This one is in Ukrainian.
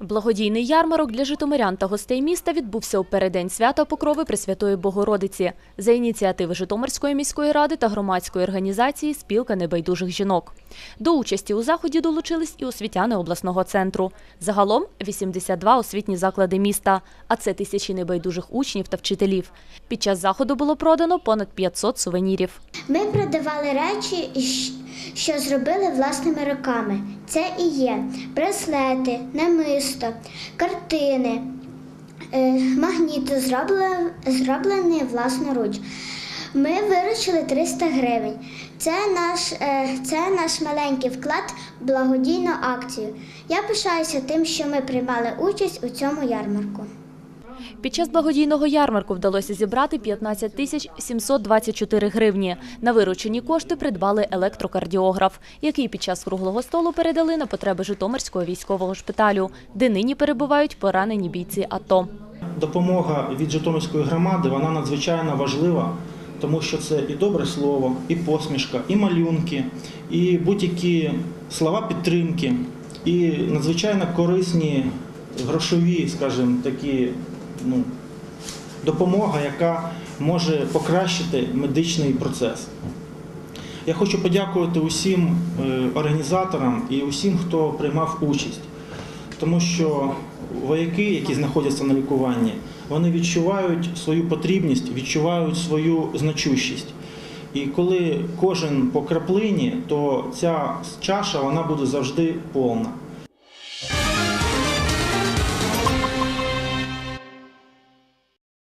Благодійний ярмарок для житомирян та гостей міста відбувся у переддень свята Покрови Пресвятої Богородиці за ініціативи Житомирської міської ради та громадської організації Спілка небайдужих жінок. До участі у заході долучились і освітяни обласного центру. Загалом 82 освітні заклади міста, а це тисячі небайдужих учнів та вчителів. Під час заходу було продано понад 500 сувенірів. Ми продавали речі, що зробили власними руками. Це і є браслети, намисто, картини, е, магніти, зроблені, власноруч. Ми виручили 300 гривень. Це наш, е, це наш маленький вклад в благодійну акцію. Я пишаюся тим, що ми приймали участь у цьому ярмарку. Під час благодійного ярмарку вдалося зібрати 15 тисяч 724 гривні. На виручені кошти придбали електрокардіограф, який під час круглого столу передали на потреби Житомирського військового шпиталю, де нині перебувають поранені бійці АТО. Допомога від Житомирської громади вона надзвичайно важлива, тому що це і добре слово, і посмішка, і малюнки, і будь-які слова підтримки, і надзвичайно корисні грошові, скажімо, такі ну, допомога, яка може покращити медичний процес. Я хочу подякувати усім е, організаторам і усім, хто приймав участь, тому що вояки, які знаходяться на лікуванні, вони відчувають свою потрібність, відчувають свою значущість. І коли кожен по краплині, то ця чаша вона буде завжди повна.